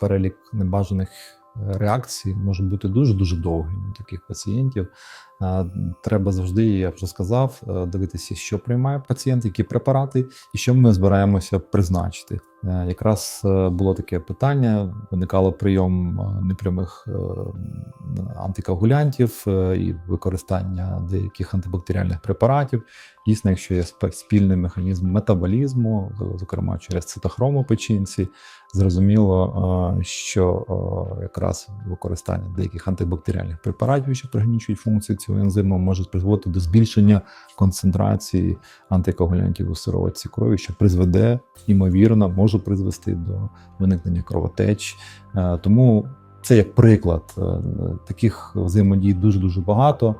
перелік небажаних е, реакцій може бути дуже дуже довгим таких пацієнтів. Треба завжди, я вже сказав, е, дивитися, що приймає пацієнт, які препарати, і що ми збираємося призначити. Е, Якраз було таке питання: виникало прийом непрямих антикоагулянтів е, і використання деяких антибактеріальних препаратів. Дійсно, якщо є спільний механізм метаболізму, зокрема через цитохрому печінці, зрозуміло, е, що е, якраз використання деяких антибактеріальних препаратів, що пригнічують функцію цього ензиму, може призводити до збільшення концентрації антикоагулянтів у сироватці крові, що призведе, ймовірно, може призвести до виникнення кровотеч. Тому це як приклад Е, таких взаємодій дуже дуже багато.